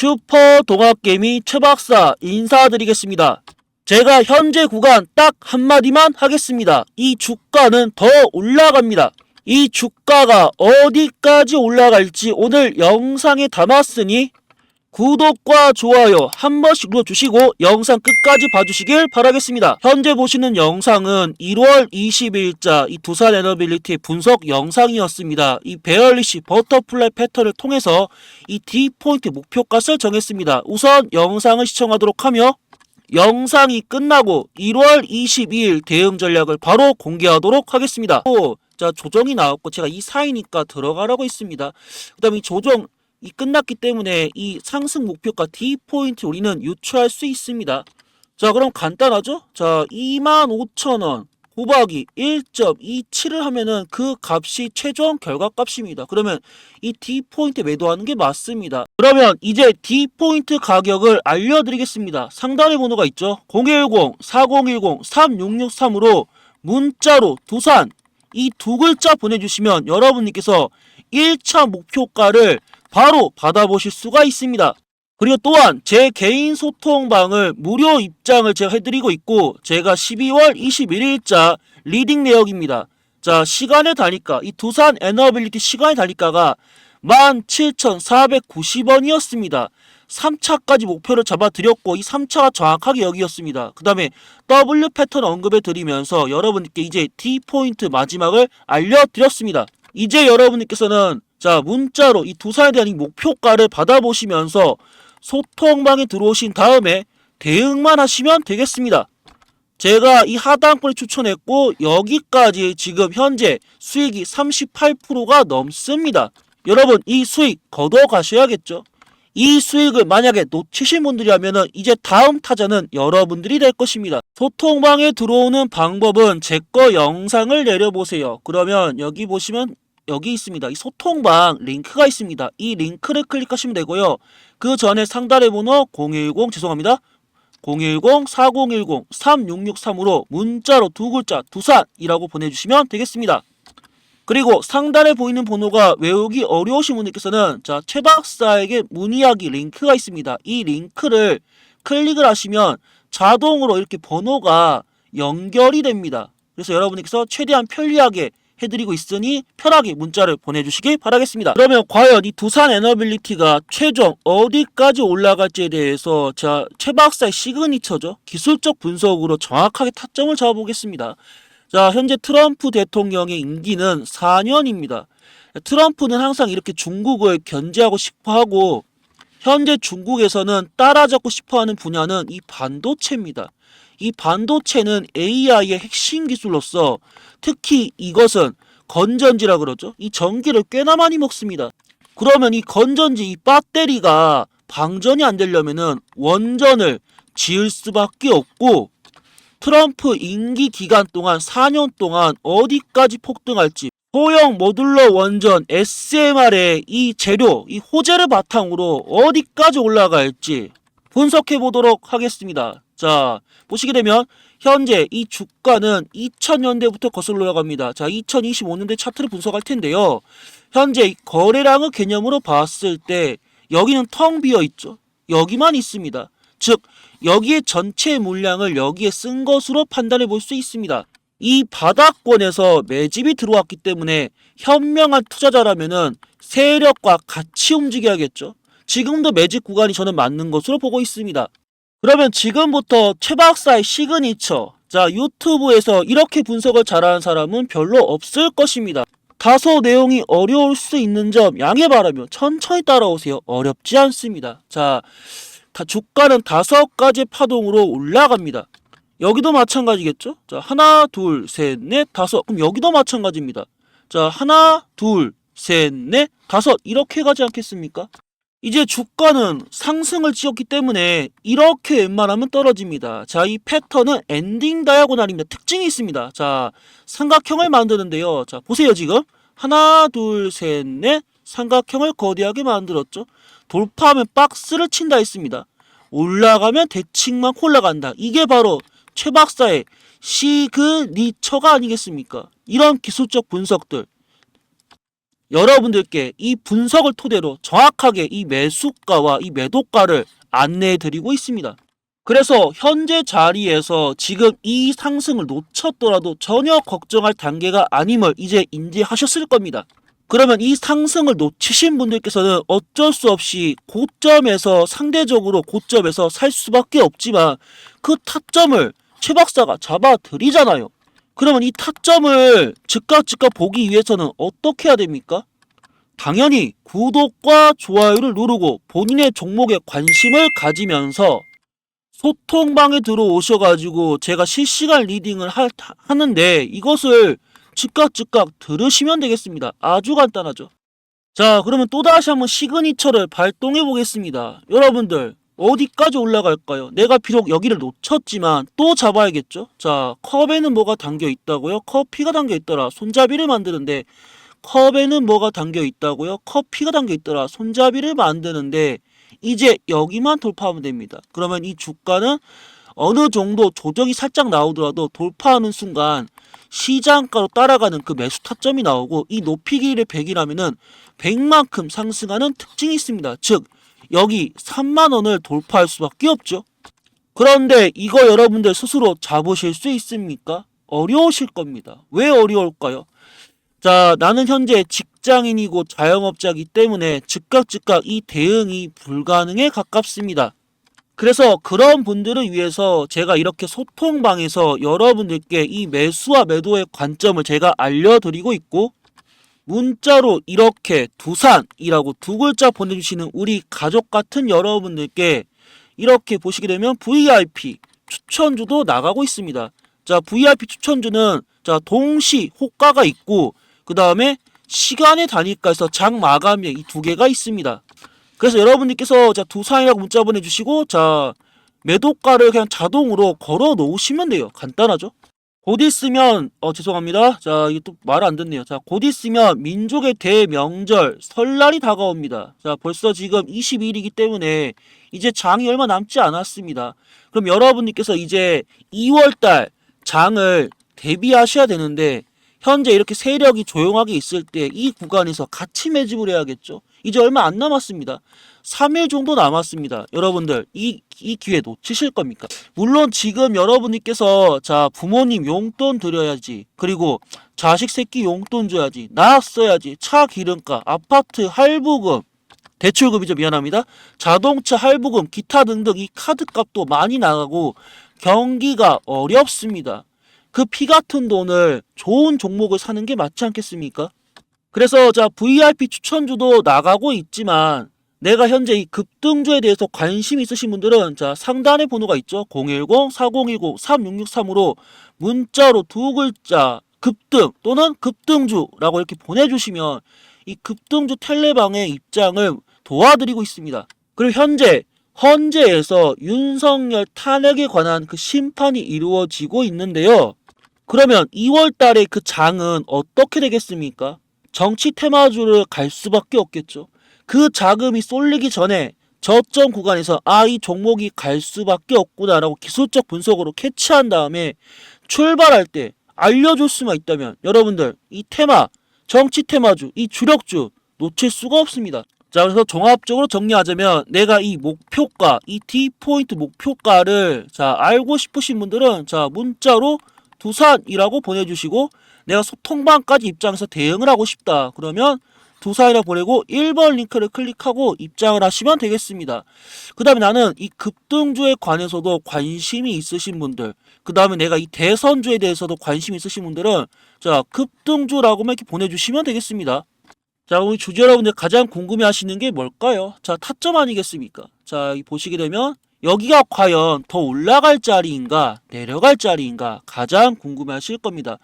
슈퍼 동학개미 최박사 인사드리겠습니다. 제가 현재 구간 딱 한마디만 하겠습니다. 이 주가는 더 올라갑니다. 이 주가가 어디까지 올라갈지 오늘 영상에 담았으니 구독과 좋아요 한 번씩 눌러주시고 영상 끝까지 봐주시길 바라겠습니다. 현재 보시는 영상은 1월 20일자 이 두산 에너빌리티의 분석 영상이었습니다. 이 베얼리시 버터플라이 패턴을 통해서 이 D포인트 목표값을 정했습니다. 우선 영상을 시청하도록 하며 영상이 끝나고 1월 22일 대응 전략을 바로 공개하도록 하겠습니다. 또, 자 조정이 나왔고 제가 이 사이니까 들어가라고 했습니다. 그 다음에 이 조정 이 끝났기 때문에 이 상승 목표가 D 포인트 우리는 유추할 수 있습니다. 자 그럼 간단하죠? 자 25,000원 곱하기 1.27을 하면은 그 값이 최종 결과값입니다. 그러면 이 D 포인트 매도하는 게 맞습니다. 그러면 이제 D 포인트 가격을 알려드리겠습니다. 상단에 번호가 있죠. 010-4010-3663으로 문자로 두산 이 두 글자 보내주시면 여러분께서 1차 목표가를 바로 받아보실 수가 있습니다. 그리고 또한 제 개인 소통방을 무료 입장을 제가 해드리고 있고 제가 12월 21일자 리딩 내역입니다. 자 시간의 단위가 이 두산 에너빌리티 시간의 단위가가 17,490원이었습니다. 3차까지 목표를 잡아드렸고 이 3차가 정확하게 여기였습니다. 그 다음에 W 패턴 언급해 드리면서 여러분께 이제 D 포인트 마지막을 알려드렸습니다. 이제 여러분께서는 자 문자로 이 두산에 대한 이 목표가를 받아보시면서 소통방에 들어오신 다음에 대응만 하시면 되겠습니다. 제가 이 하단권을 추천했고 여기까지 지금 현재 수익이 38%가 넘습니다. 여러분 이 수익 걷어 가셔야겠죠. 이 수익을 만약에 놓치신 분들이라면 이제 다음 타자는 여러분들이 될 것입니다. 소통방에 들어오는 방법은 제 거 영상을 내려보세요. 그러면 여기 보시면 여기 있습니다. 이 소통방 링크가 있습니다. 이 링크를 클릭하시면 되고요. 그 전에 상단의 번호 010 죄송합니다. 010-4010-3663으로 문자로 두 글자 두산이라고 보내주시면 되겠습니다. 그리고 상단에 보이는 번호가 외우기 어려우신 분들께서는 자, 최 박사에게 문의하기 링크가 있습니다. 이 링크를 클릭을 하시면 자동으로 이렇게 번호가 연결이 됩니다. 그래서 여러분께서 최대한 편리하게 해드리고 있으니 편하게 문자를 보내주시기 바라겠습니다. 그러면 과연 이 두산 에너빌리티가 최종 어디까지 올라갈지에 대해서 자, 최 박사의 시그니처죠. 기술적 분석으로 정확하게 타점을 잡아보겠습니다. 자, 현재 트럼프 대통령의 임기는 4년입니다. 트럼프는 항상 이렇게 중국을 견제하고 싶어 하고 현재 중국에서는 따라잡고 싶어 하는 분야는 이 반도체입니다. 이 반도체는 AI의 핵심 기술로서 특히 이것은 건전지라 그러죠. 이 전기를 꽤나 많이 먹습니다. 그러면 이 건전지 이 배터리가 방전이 안 되려면은 원전을 지을 수밖에 없고 트럼프 임기 기간 동안 4년 동안 어디까지 폭등할지 소형 모듈러 원전 SMR의 이 재료, 이 호재를 바탕으로 어디까지 올라갈지 분석해 보도록 하겠습니다. 자, 보시게 되면 현재 이 주가는 2000년대부터 거슬러 올라갑니다. 자, 2025년대 차트를 분석할 텐데요. 현재 이 거래량의 개념으로 봤을 때 여기는 텅 비어 있죠. 여기만 있습니다. 즉 여기에 전체 물량을 여기에 쓴 것으로 판단해 볼 수 있습니다. 이 바닥권에서 매집이 들어왔기 때문에 현명한 투자자라면은 세력과 같이 움직여야겠죠. 지금도 매집 구간이 저는 맞는 것으로 보고 있습니다. 그러면 지금부터 최 박사의 시그니처 자 유튜브에서 이렇게 분석을 잘하는 사람은 별로 없을 것입니다. 다소 내용이 어려울 수 있는 점 양해 바라며 천천히 따라오세요. 어렵지 않습니다. 자, 다 주가는 다섯 가지 파동으로 올라갑니다. 여기도 마찬가지겠죠? 자, 하나, 둘, 셋, 넷, 다섯. 그럼 여기도 마찬가지입니다. 자, 하나, 둘, 셋, 넷, 다섯. 이렇게 가지 않겠습니까? 이제 주가는 상승을 찍었기 때문에 이렇게 웬만하면 떨어집니다. 자, 이 패턴은 엔딩 다이아고날입니다. 특징이 있습니다. 자, 삼각형을 만드는데요. 자, 보세요, 지금. 하나, 둘, 셋, 넷. 삼각형을 거대하게 만들었죠. 돌파하면 박스를 친다 했습니다. 올라가면 대칭만 올라간다. 이게 바로 최 박사의 시그니처가 아니겠습니까? 이런 기술적 분석들 여러분들께 이 분석을 토대로 정확하게 이 매수가와 이 매도가를 안내해 드리고 있습니다. 그래서 현재 자리에서 지금 이 상승을 놓쳤더라도 전혀 걱정할 단계가 아님을 이제 인지하셨을 겁니다. 그러면 이 상승을 놓치신 분들께서는 어쩔 수 없이 고점에서 상대적으로 고점에서 살 수밖에 없지만 그 타점을 최 박사가 잡아 드리잖아요. 그러면 이 타점을 즉각 즉각 보기 위해서는 어떻게 해야 됩니까? 당연히 구독과 좋아요를 누르고 본인의 종목에 관심을 가지면서 소통방에 들어오셔가지고 제가 실시간 리딩을 하, 하는데 이것을 즉각 즉각 들으시면 되겠습니다. 아주 간단하죠. 자 그러면 또다시 한번 시그니처를 발동해 보겠습니다. 여러분들 어디까지 올라갈까요? 내가 비록 여기를 놓쳤지만 또 잡아야겠죠? 자 컵에는 뭐가 담겨 있다고요? 커피가 담겨 있더라. 손잡이를 만드는데 컵에는 뭐가 담겨 있다고요? 커피가 담겨 있더라. 손잡이를 만드는데 이제 여기만 돌파하면 됩니다. 그러면 이 주가는 어느 정도 조정이 살짝 나오더라도 돌파하는 순간 시장가로 따라가는 그 매수 타점이 나오고 이 높이 길이를 100이라면은 100만큼 상승하는 특징이 있습니다. 즉 여기 3만 원을 돌파할 수밖에 없죠. 그런데 이거 여러분들 스스로 잡으실 수 있습니까? 어려우실 겁니다. 왜 어려울까요? 자, 나는 현재 직장인이고 자영업자이기 때문에 즉각 즉각 이 대응이 불가능에 가깝습니다. 그래서 그런 분들을 위해서 제가 이렇게 소통방에서 여러분들께 이 매수와 매도의 관점을 제가 알려드리고 있고 문자로 이렇게 두산이라고 두 글자 보내주시는 우리 가족 같은 여러분들께 이렇게 보시게 되면 VIP 추천주도 나가고 있습니다. 자, VIP 추천주는 자 동시 호가가 있고 그 다음에 시간의 단위가에서 장 마감이 이두 개가 있습니다. 그래서 여러분들께서 자 두산이라고 문자 보내주시고 자 매도가를 그냥 자동으로 걸어 놓으시면 돼요. 간단하죠? 곧 있으면 어 죄송합니다. 자 이게 또 말 안 듣네요. 자곧 있으면 민족의 대명절 설날이 다가옵니다. 자 벌써 지금 22일이기 때문에 이제 장이 얼마 남지 않았습니다. 그럼 여러분들께서 이제 2월달 장을 대비하셔야 되는데 현재 이렇게 세력이 조용하게 있을 때 이 구간에서 같이 매집을 해야겠죠. 이제 얼마 안 남았습니다. 3일 정도 남았습니다. 여러분들 이, 이 기회 놓치실 겁니까? 물론 지금 여러분들께서 자 부모님 용돈 드려야지 그리고 자식 새끼 용돈 줘야지 나 써야지 차 기름값 아파트 할부금 대출금이죠 미안합니다 자동차 할부금 기타 등등 이 카드값도 많이 나가고 경기가 어렵습니다 그 피 같은 돈을 좋은 종목을 사는 게 맞지 않겠습니까? 그래서 자 VIP 추천주도 나가고 있지만 내가 현재 이 급등주에 대해서 관심 있으신 분들은 자 상단에 번호가 있죠 010-4019-3663으로 문자로 두 글자 급등 또는 급등주라고 이렇게 보내주시면 이 급등주 텔레방의 입장을 도와드리고 있습니다. 그리고 현재 헌재에서 윤석열 탄핵에 관한 그 심판이 이루어지고 있는데요. 그러면 2월 달에 그 장은 어떻게 되겠습니까? 정치 테마주를 갈 수밖에 없겠죠. 그 자금이 쏠리기 전에 저점 구간에서 아 이 종목이 갈 수밖에 없구나라고 기술적 분석으로 캐치한 다음에 출발할 때 알려줄 수만 있다면 여러분들 이 테마 정치 테마주 이 주력주 놓칠 수가 없습니다. 자 그래서 종합적으로 정리하자면 내가 이 목표가 이 D포인트 목표가를 자 알고 싶으신 분들은 자 문자로 두산이라고 보내주시고 내가 소통방까지 입장해서 대응을 하고 싶다 그러면 두산이라 보내고 1번 링크를 클릭하고 입장을 하시면 되겠습니다. 그 다음에 나는 이 급등주에 관해서도 관심이 있으신 분들 그 다음에 내가 이 대선주에 대해서도 관심 있으신 분들은 자 급등주라고만 이렇게 보내주시면 되겠습니다. 자 우리 주주 여러분들 가장 궁금해 하시는 게 뭘까요? 자 타점 아니겠습니까? 자 보시게 되면 여기가 과연 더 올라갈 자리인가 내려갈 자리인가 가장 궁금해 하실 겁니다.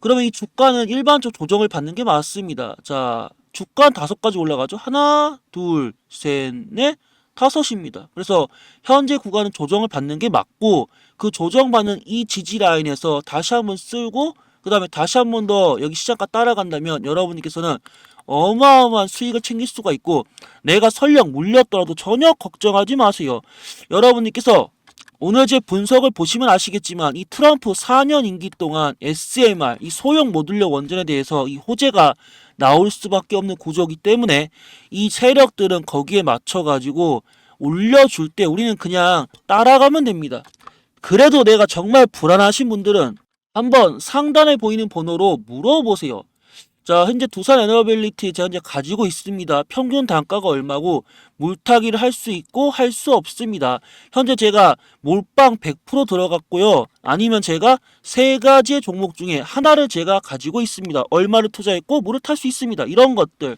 그러면 이 주가는 일반적 조정을 받는 게 맞습니다. 자 주가 다섯 가지 올라가죠. 하나, 둘, 셋, 넷, 다섯입니다. 그래서 현재 구간은 조정을 받는 게 맞고 그 조정받는 이 지지 라인에서 다시 한번 쓸고 그 다음에 다시 한 번 더 여기 시장가 따라간다면 여러분께서는 어마어마한 수익을 챙길 수가 있고 내가 설령 물렸더라도 전혀 걱정하지 마세요. 여러분께서 오늘 제 분석을 보시면 아시겠지만 이 트럼프 4년 임기 동안 SMR 이 소형 모듈러 원전에 대해서 이 호재가 나올 수밖에 없는 구조이기 때문에 이 세력들은 거기에 맞춰 가지고 올려줄 때 우리는 그냥 따라가면 됩니다. 그래도 내가 정말 불안하신 분들은 한번 상단에 보이는 번호로 물어보세요. 자, 현재 두산 에너빌리티 제가 이제 가지고 있습니다. 평균 단가가 얼마고 물타기를 할 수 있고 할 수 없습니다. 현재 제가 몰빵 100% 들어갔고요. 아니면 제가 세 가지의 종목 중에 하나를 제가 가지고 있습니다. 얼마를 투자했고 물을 탈수 있습니다. 이런 것들.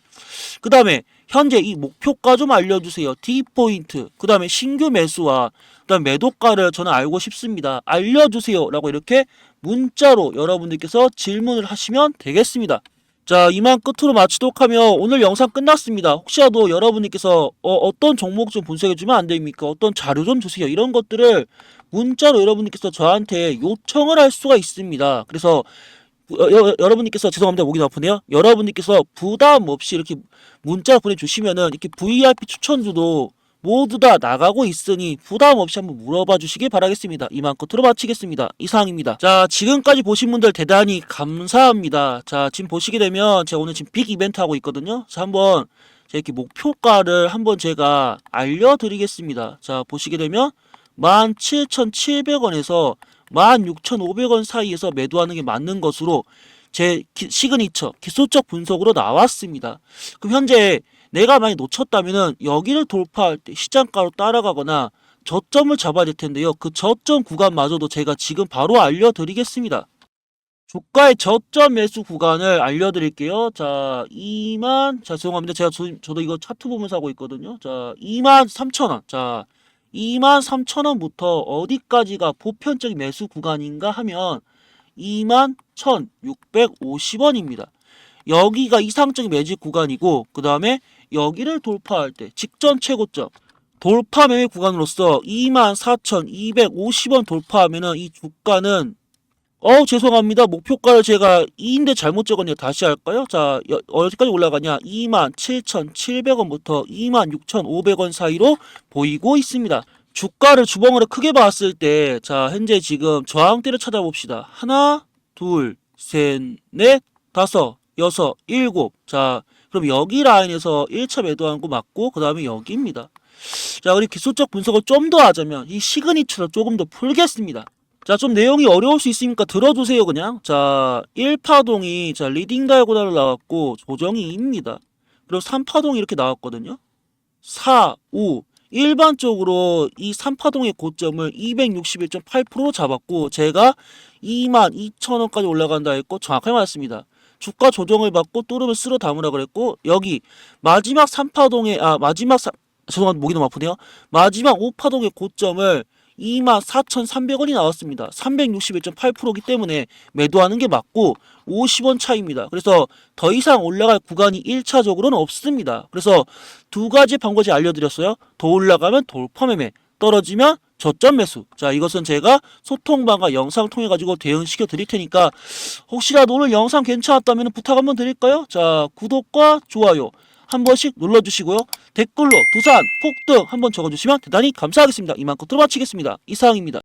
그 다음에 현재 이 목표가 좀 알려주세요. D포인트. 그 다음에 신규 매수와 그 다음 매도가를 저는 알고 싶습니다. 알려주세요. 라고 이렇게 문자로 여러분들께서 질문을 하시면 되겠습니다. 자, 이만 끝으로 마치도록 하면 오늘 영상 끝났습니다. 혹시라도 여러분들께서 어, 떤 종목 좀 분석해주면 안 됩니까? 어떤 자료 좀 주세요. 이런 것들을 문자로 여러분들께서 저한테 요청을 할 수가 있습니다. 그래서 어, 여, 여 러분들께서 죄송합니다 목이 아프네요. 여러분들께서 부담 없이 이렇게 문자 보내주시면은 이렇게 VIP 추천주도 모두 다 나가고 있으니 부담 없이 한번 물어봐 주시기 바라겠습니다. 이만 끝으로 마치겠습니다. 이상입니다. 자, 지금까지 보신 분들 대단히 감사합니다. 자, 지금 보시게 되면 제가 오늘 지금 빅 이벤트 하고 있거든요. 자, 한번 이렇게 목표가를 한번 제가 알려드리겠습니다. 자, 보시게 되면 17,700원에서 16,500원 사이에서 매도하는 게 맞는 것으로 제 기- 시그니처 기술적 분석으로 나왔습니다. 그럼 현재 내가 많이 놓쳤다면은 여기를 돌파할 때 시장가로 따라가거나 저점을 잡아야 될 텐데요. 그 저점 구간마저도 제가 지금 바로 알려드리겠습니다. 주가의 저점 매수 구간을 알려드릴게요. 자, 2만, 자, 죄송합니다. 제가 저, 저도 이거 차트 보면서 하고 있거든요. 자, 2만 3천원. 자, 2만 3천원부터 어디까지가 보편적인 매수 구간인가 하면 2만 1,650원입니다. 여기가 이상적인 매집 구간이고 그 다음에 여기를 돌파할 때 직전 최고점 돌파 매매 구간으로서 24,250원 돌파하면은 이 주가는 어 죄송합니다. 목표가를 제가 2인데 잘못 적었네요. 다시 할까요? 자 여- 어디까지 올라가냐? 27,700원부터 26,500원 사이로 보이고 있습니다 주가를 주봉으로 크게 봤을 때 자 현재 지금 저항대를 찾아봅시다. 하나 둘 셋 넷 다섯 여섯 일곱. 자 그럼 여기 라인에서 1차 매도한 거 맞고 그 다음에 여기입니다. 자 우리 기술적 분석을 좀 더 하자면 이 시그니처를 조금 더 풀겠습니다. 자 좀 내용이 어려울 수 있으니까 들어주세요 그냥. 자 1파동이 자 리딩 다이고나를 나왔고 조정이 2입니다. 그리고 3파동이 이렇게 나왔거든요. 4, 5 일반적으로 이 3파동의 고점을 261.8%로 잡았고 제가 22,000원까지 올라간다 했고 정확하게 맞습니다. 주가 조정을 받고 뚜름을 쓸어 담으라 그랬고 여기 마지막 3파동의 아 마지막 사, 죄송합니다 목이 너무 아프네요. 마지막 5파동의 고점을 24,300원이 나왔습니다. 361.8%이기 때문에 매도하는 게 맞고 50원 차이입니다. 그래서 더 이상 올라갈 구간이 1차적으로는 없습니다. 그래서 두 가지 방법이 알려드렸어요. 더 올라가면 돌파 매매, 떨어지면 저점 매수. 자, 이것은 제가 소통방과 영상 통해 가지고 대응시켜 드릴 테니까 혹시라도 오늘 영상 괜찮았다면 부탁 한번 드릴까요? 자, 구독과 좋아요 한 번씩 눌러주시고요. 댓글로 두산, 폭등 한번 적어주시면 대단히 감사하겠습니다. 이만 끝으로 마치겠습니다. 이상입니다.